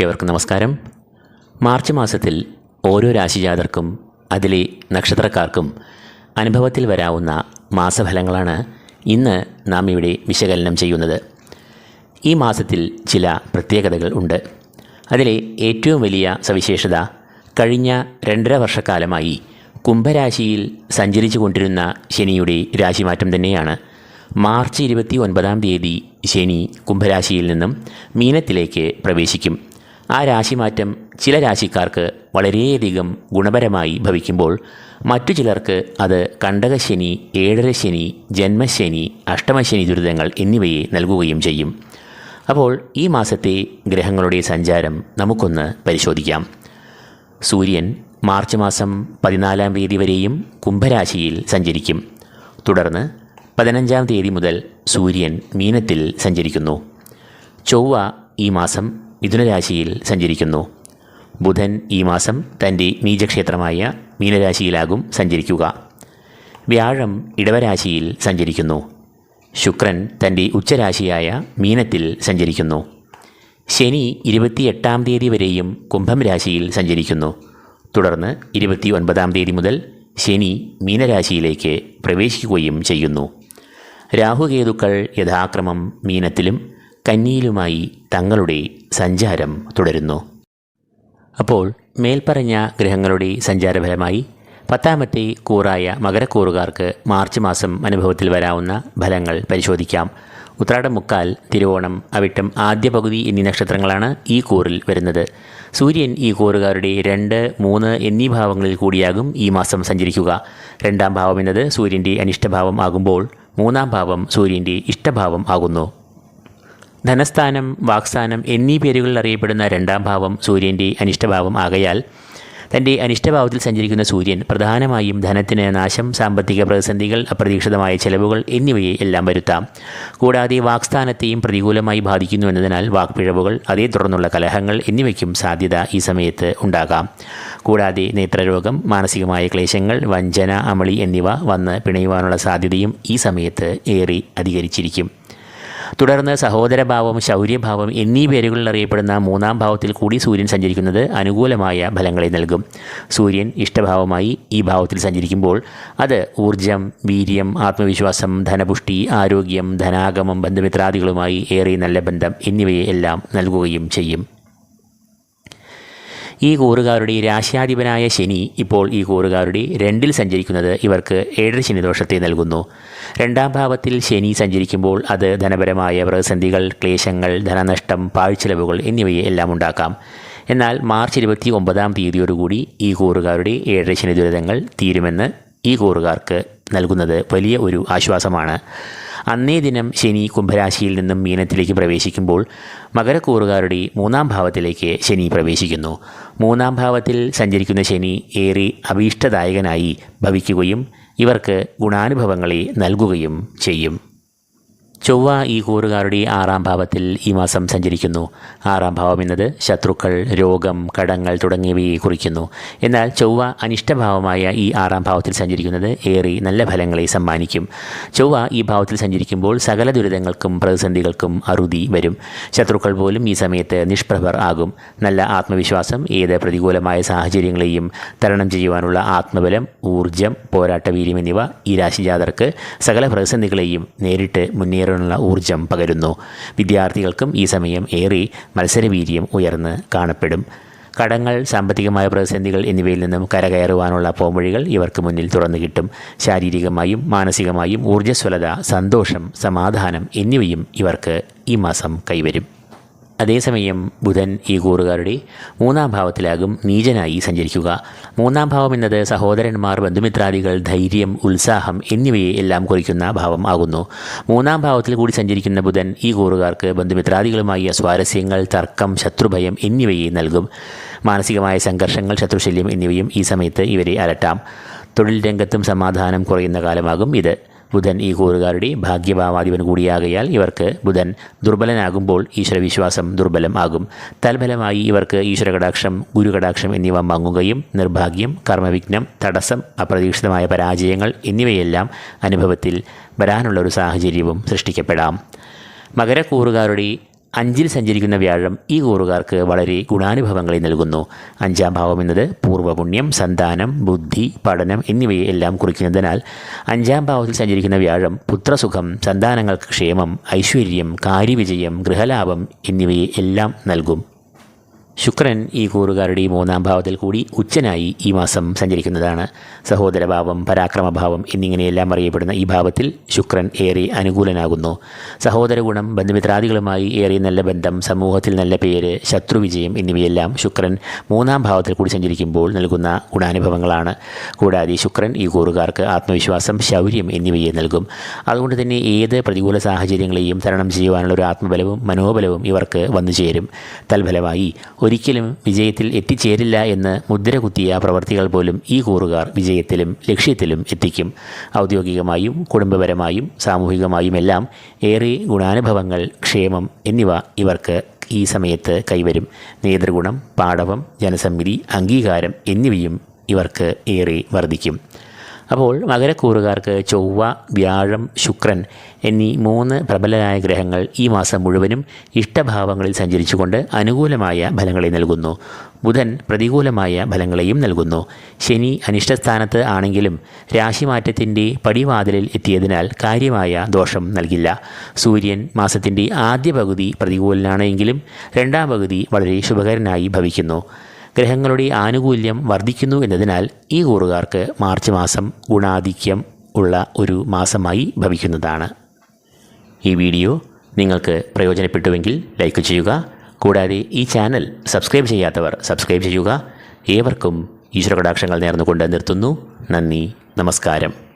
ഏവർക്കും നമസ്കാരം. മാർച്ച് മാസത്തിൽ ഓരോ രാശിജാതർക്കും അതിലെ നക്ഷത്രക്കാർക്കും അനുഭവത്തിൽ വരാവുന്ന മാസഫലങ്ങളാണ് ഇന്ന് നാം ഇവിടെ വിശകലനം ചെയ്യുന്നത്. ഈ മാസത്തിൽ ചില പ്രത്യേകതകൾ ഉണ്ട്. അതിലെ ഏറ്റവും വലിയ സവിശേഷത കഴിഞ്ഞ രണ്ടര വർഷക്കാലമായി കുംഭരാശിയിൽ സഞ്ചരിച്ചു കൊണ്ടിരുന്ന ശനിയുടെ രാശിമാറ്റം തന്നെയാണ്. മാർച്ച് ഇരുപത്തി ഒൻപതാം തീയതി ശനി കുംഭരാശിയിൽ നിന്നും മീനത്തിലേക്ക് പ്രവേശിക്കും. ആ രാശിമാറ്റം ചില രാശിക്കാർക്ക് വളരെയധികം ഗുണപരമായി ഭവിക്കുമ്പോൾ മറ്റു ചിലർക്ക് അത് കണ്ടകശനി ഏഴര ശനി ജന്മശനി അഷ്ടമശനി ദുരിതങ്ങൾ എന്നിവയെ നൽകുകയും ചെയ്യും. അപ്പോൾ ഈ മാസത്തെ ഗ്രഹങ്ങളുടെ സഞ്ചാരം നമുക്കൊന്ന് പരിശോധിക്കാം. സൂര്യൻ മാർച്ച് മാസം പതിനാലാം തീയതി വരെയും കുംഭരാശിയിൽ സഞ്ചരിക്കും. തുടർന്ന് പതിനഞ്ചാം തീയതി മുതൽ സൂര്യൻ മീനത്തിൽ സഞ്ചരിക്കുന്നു. ചൊവ്വ ഈ മാസം മിഥുനരാശിയിൽ സഞ്ചരിക്കുന്നു. ബുധൻ ഈ മാസം തന്റെ നീചക്ഷേത്രമായ മീനരാശിയിലാകും സഞ്ചരിക്കുക. വ്യാഴം ഇടവരാശിയിൽ സഞ്ചരിക്കുന്നു. ശുക്രൻ തന്റെ ഉച്ചരാശിയായ മീനത്തിൽ സഞ്ചരിക്കുന്നു. ശനി ഇരുപത്തിയെട്ടാം തീയതി വരെയും കുംഭം രാശിയിൽ സഞ്ചരിക്കുന്നു. തുടർന്ന് ഇരുപത്തി ഒൻപതാം തീയതി മുതൽ ശനി മീനരാശിയിലേക്ക് പ്രവേശിക്കുകയും ചെയ്യുന്നു. രാഹുകേതുക്കൾ യഥാക്രമം മീനത്തിലും കന്നിയിലുമായി തങ്ങളുടെ സഞ്ചാരം തുടരുന്നു. അപ്പോൾ മേൽപ്പറഞ്ഞ ഗ്രഹങ്ങളുടെ സഞ്ചാരഫലമായി പത്താമത്തെ കൂറായ മകരക്കൂറുകാർക്ക് മാർച്ച് മാസം അനുഭവത്തിൽ വരാവുന്ന ഫലങ്ങൾ പരിശോധിക്കാം. ഉത്രാടം മുക്കാൽ തിരുവോണം അവിട്ടം ആദ്യ പകുതി എന്നീ നക്ഷത്രങ്ങളാണ് ഈ കൂറിൽ വരുന്നത്. സൂര്യൻ ഈ കൂറുകാരുടെ രണ്ട് മൂന്ന് എന്നീ ഭാവങ്ങളിൽ കൂടിയാകും ഈ മാസം സഞ്ചരിക്കുക. രണ്ടാം ഭാവം എന്നത് സൂര്യന്റെ അനിഷ്ടഭാവം ആകുമ്പോൾ മൂന്നാം ഭാവം സൂര്യന്റെ ഇഷ്ടഭാവം ആകുന്നു. ധനസ്ഥാനം വാക്സ്ഥാനം എന്നീ പേരുകളിൽ അറിയപ്പെടുന്ന രണ്ടാം ഭാവം സൂര്യന്റെ അനിഷ്ടഭാവം ആകയാൽ തന്റെ അനിഷ്ടഭാവത്തിൽ സഞ്ചരിക്കുന്ന സൂര്യൻ പ്രധാനമായും ധനത്തിന് നാശം സാമ്പത്തിക പ്രതിസന്ധികൾ അപ്രതീക്ഷിതമായ ചെലവുകൾ എന്നിവയെ എല്ലാം വരുത്താം. കൂടാതെ വാക്സ്ഥാനത്തെയും പ്രതികൂലമായി ബാധിക്കുന്നു എന്നതിനാൽ വാക്പിഴവുകൾ അതേ തുടർന്നുള്ള കലഹങ്ങൾ എന്നിവയ്ക്കും സാധ്യത ഈ സമയത്ത് ഉണ്ടാകാം. കൂടാതെ നേത്രരോഗം മാനസികമായ ക്ലേശങ്ങൾ വഞ്ചന അമളി എന്നിവ വന്ന് പിണയുവാനുള്ള സാധ്യതയും ഈ സമയത്ത് ഏറെ അധികരിച്ചിരിക്കും. തുടർന്ന് സഹോദരഭാവം ശൗര്യഭാവം എന്നീ പേരുകളിൽ അറിയപ്പെടുന്ന മൂന്നാം ഭാവത്തിൽ കൂടി സൂര്യൻ സഞ്ചരിക്കുന്നത് അനുകൂലമായ ഫലങ്ങളെ നൽകും. സൂര്യൻ ഇഷ്ടഭാവമായി ഈ ഭാവത്തിൽ സഞ്ചരിക്കുമ്പോൾ അത് ഊർജം വീര്യം ആത്മവിശ്വാസം ധനപുഷ്ടി ആരോഗ്യം ധനാഗമം ബന്ധുമിത്രാദികളുമായി ഏറെ നല്ല ബന്ധം എന്നിവയെ എല്ലാം നൽകുകയും ചെയ്യും. ഈ കൂറുകാരുടെ രാശ്യാധിപനായ ശനി ഇപ്പോൾ ഈ കൂറുകാരുടെ രണ്ടിൽ സഞ്ചരിക്കുന്നത് ഇവർക്ക് ഏഴര ശനിദോഷത്തെ നൽകുന്നു. രണ്ടാം ഭാവത്തിൽ ശനി സഞ്ചരിക്കുമ്പോൾ അത് ധനപരമായ പ്രതിസന്ധികൾ ക്ലേശങ്ങൾ ധനനഷ്ടം പാഴ്ചെലവുകൾ എന്നിവയെ എല്ലാം ഉണ്ടാക്കാം. എന്നാൽ മാർച്ച് ഇരുപത്തി ഒമ്പതാം തീയതിയോടുകൂടി ഈ കൂറുകാരുടെ ഏഴര ശനി ദുരിതങ്ങൾ തീരുമെന്ന് ഈ കൂറുകാർക്ക് നൽകുന്നത് വലിയ ഒരു ആശ്വാസമാണ്. അന്നേ ദിനം ശനി കുംഭരാശിയിൽ നിന്നും മീനത്തിലേക്ക് പ്രവേശിക്കുമ്പോൾ മകരക്കൂറുകാരുടെ മൂന്നാം ഭാവത്തിലേക്ക് ശനി പ്രവേശിക്കുന്നു. മൂന്നാം ഭാവത്തിൽ സഞ്ചരിക്കുന്ന ശനി ഏറെ അഭീഷ്ടദായകനായി ഭവിക്കുകയും ഇവർക്ക് ഗുണാനുഭവങ്ങളെ നൽകുകയും ചെയ്യും. ചൊവ്വ ഈ കൂറുകാരുടെ ആറാം ഭാവത്തിൽ ഈ മാസം സഞ്ചരിക്കുന്നു. ആറാം ഭാവം എന്നത് ശത്രുക്കൾ രോഗം കടങ്ങൾ തുടങ്ങിയവയെ കുറിക്കുന്നു. എന്നാൽ ചൊവ്വ അനിഷ്ടഭാവമായ ഈ ആറാം ഭാവത്തിൽ സഞ്ചരിക്കുന്നത് ഏറെ നല്ല ഫലങ്ങളെ സമ്മാനിക്കും. ചൊവ്വ ഈ ഭാവത്തിൽ സഞ്ചരിക്കുമ്പോൾ സകല ദുരിതങ്ങൾക്കും പ്രതിസന്ധികൾക്കും അറുതി വരും. ശത്രുക്കൾ പോലും ഈ സമയത്ത് നിഷ്പ്രഭർ ആകും. നല്ല ആത്മവിശ്വാസം ഏത് പ്രതികൂലമായ സാഹചര്യങ്ങളെയും തരണം ചെയ്യുവാനുള്ള ആത്മബലം ഊർജം പോരാട്ടവീര്യം എന്നിവ ഈ രാശിജാതർക്ക് സകല പ്രതിസന്ധികളെയും നേരിട്ട് മുന്നേറി. മുന്നേറാനുള്ള ഊർജം പകരുന്നു. വിദ്യാർത്ഥികൾക്കും ഈ സമയം ഏറെ മത്സരവീര്യം ഉയർന്ന് കാണപ്പെടും. കടങ്ങൾ സാമ്പത്തികമായ പ്രതിസന്ധികൾ എന്നിവയിൽ നിന്നും കരകയറുവാനുള്ള പോംവഴികൾ ഇവർക്ക് മുന്നിൽ തുറന്നു കിട്ടും. ശാരീരികമായും മാനസികമായും ഊർജസ്വലത സന്തോഷം സമാധാനം എന്നിവയും ഇവർക്ക് ഈ മാസം കൈവരും. അതേസമയം ബുധൻ ഈ കൂറുകാരുടെ മൂന്നാം ഭാവത്തിലാകും നീചനായി സഞ്ചരിക്കുക. മൂന്നാം ഭാവം എന്നത് സഹോദരന്മാർ ബന്ധുമിത്രാദികൾ ധൈര്യം ഉത്സാഹം എന്നിവയെ എല്ലാം കുറിക്കുന്ന ഭാവം ആകുന്നു. മൂന്നാം ഭാവത്തിൽ കൂടി സഞ്ചരിക്കുന്ന ബുധൻ ഈ കൂറുകാർക്ക് ബന്ധുമിത്രാദികളുമായി സ്വാരസ്യങ്ങൾ തർക്കം ശത്രുഭയം എന്നിവയെ നൽകും. മാനസികമായ സംഘർഷങ്ങൾ ശത്രുശല്യം എന്നിവയും ഈ സമയത്ത് ഇവരെ അലട്ടാം. തൊഴിൽ രംഗത്തും സമാധാനം കുറയുന്ന കാലമാകും ഇത്. ബുധൻ ഈ കൂറുകാരുടെ ഭാഗ്യഭാവാധിപൻ കൂടിയാകയാൽ ഇവർക്ക് ബുധൻ ദുർബലനാകുമ്പോൾ ഈശ്വരവിശ്വാസം ദുർബലം ആകും. തൽഫലമായി ഇവർക്ക് ഈശ്വരകടാക്ഷം ഗുരുകടാക്ഷം എന്നിവ മങ്ങുകയും നിർഭാഗ്യം കർമ്മവിഘ്നം തടസ്സം അപ്രതീക്ഷിതമായ പരാജയങ്ങൾ എന്നിവയെല്ലാം അനുഭവത്തിൽ വരാനുള്ള ഒരു സാഹചര്യവും സൃഷ്ടിക്കപ്പെടാം. മകരക്കൂറുകാരുടെ അഞ്ചിൽ സഞ്ചരിക്കുന്ന വ്യാഴം ഈ കൂറുകാർക്ക് വളരെ ഗുണാനുഭവങ്ങളെ നൽകുന്നു. അഞ്ചാം ഭാവം എന്നത് പൂർവപുണ്യം സന്താനം ബുദ്ധി പഠനം എന്നിവയെ എല്ലാം കുറിക്കുന്നതിനാൽ അഞ്ചാം ഭാവത്തിൽ സഞ്ചരിക്കുന്ന വ്യാഴം പുത്രസുഖം സന്താനങ്ങൾക്ക് ക്ഷേമം ഐശ്വര്യം കാര്യവിജയം ഗൃഹലാഭം എന്നിവയെ എല്ലാം നൽകും. ശുക്രൻ ഈ കൂറുകാരുടെ മൂന്നാം ഭാവത്തിൽ കൂടി ഉച്ചനായി ഈ മാസം സഞ്ചരിക്കുന്നതാണ്. സഹോദരഭാവം പരാക്രമഭാവം എന്നിങ്ങനെയെല്ലാം അറിയപ്പെടുന്ന ഈ ഭാവത്തിൽ ശുക്രൻ ഏറെ അനുകൂലനാകുന്നു. സഹോദര ഗുണം ബന്ധുമിത്രാദികളുമായി ഏറെ നല്ല ബന്ധം സമൂഹത്തിൽ നല്ല പേര് ശത്രുവിജയം എന്നിവയെല്ലാം ശുക്രൻ മൂന്നാം ഭാവത്തിൽ കൂടി സഞ്ചരിക്കുമ്പോൾ നൽകുന്ന ഗുണാനുഭവങ്ങളാണ്. കൂടാതെ ശുക്രൻ ഈ കൂറുകാർക്ക് ആത്മവിശ്വാസം ശൗര്യം എന്നിവയെ നൽകും. അതുകൊണ്ട് തന്നെ ഏത് പ്രതികൂല സാഹചര്യങ്ങളെയും തരണം ചെയ്യുവാനുള്ള ഒരു ആത്മബലവും മനോബലവും ഇവർക്ക് വന്നു ചേരും. തൽഫലമായി ഒരിക്കലും വിജയത്തിൽ എത്തിച്ചേരില്ല എന്ന് മുദ്ര കുത്തിയ പ്രവർത്തികൾ പോലും ഈ കൂറുകാർ വിജയത്തിലും ലക്ഷ്യത്തിലും എത്തിക്കും. ഔദ്യോഗികമായും കുടുംബപരമായും സാമൂഹികമായും എല്ലാം ഏറെ ഗുണാനുഭവങ്ങൾ ക്ഷേമം എന്നിവ ഇവർക്ക് ഈ സമയത്ത് കൈവരും. നേതൃഗുണം പാടവം ജനസമ്മിതി അംഗീകാരം എന്നിവയും ഇവർക്ക് ഏറെ വർദ്ധിക്കും. അപ്പോൾ മകരക്കൂറുകാർക്ക് ചൊവ്വ വ്യാഴം ശുക്രൻ എന്നീ മൂന്ന് പ്രബലരായ ഗ്രഹങ്ങൾ ഈ മാസം മുഴുവനും ഇഷ്ടഭാവങ്ങളിൽ സഞ്ചരിച്ചുകൊണ്ട് അനുകൂലമായ ഫലങ്ങളെ നൽകുന്നു. ബുധൻ പ്രതികൂലമായ ഫലങ്ങളെയും നൽകുന്നു. ശനി അനിഷ്ടസ്ഥാനത്ത് ആണെങ്കിലും രാശിമാറ്റത്തിന്റെ പടിവാതിലിൽ എത്തിയതിനാൽ കാര്യമായ ദോഷം നൽകില്ല. സൂര്യൻ മാസത്തിന്റെ ആദ്യ പകുതി പ്രതികൂലനാണെങ്കിലും രണ്ടാം പകുതി വളരെ ശുഭകരനായി ഭവിക്കുന്നു. ഗ്രഹങ്ങളുടെ ആനുകൂല്യം വർദ്ധിക്കുന്നു എന്നതിനാൽ ഈ കൂറുകാർക്ക് മാർച്ച് മാസം ഗുണാധിക്യം ഉള്ള ഒരു മാസമായി ഭവിക്കുന്നതാണ്. ഈ വീഡിയോ നിങ്ങൾക്ക് പ്രയോജനപ്പെട്ടുവെങ്കിൽ ലൈക്ക് ചെയ്യുക. കൂടാതെ ഈ ചാനൽ സബ്സ്ക്രൈബ് ചെയ്യാത്തവർ സബ്സ്ക്രൈബ് ചെയ്യുക. ഏവർക്കും ഈശ്വര കടാക്ഷങ്ങൾ നേർന്നുകൊണ്ട് നിർത്തുന്നു. നന്ദി. നമസ്കാരം.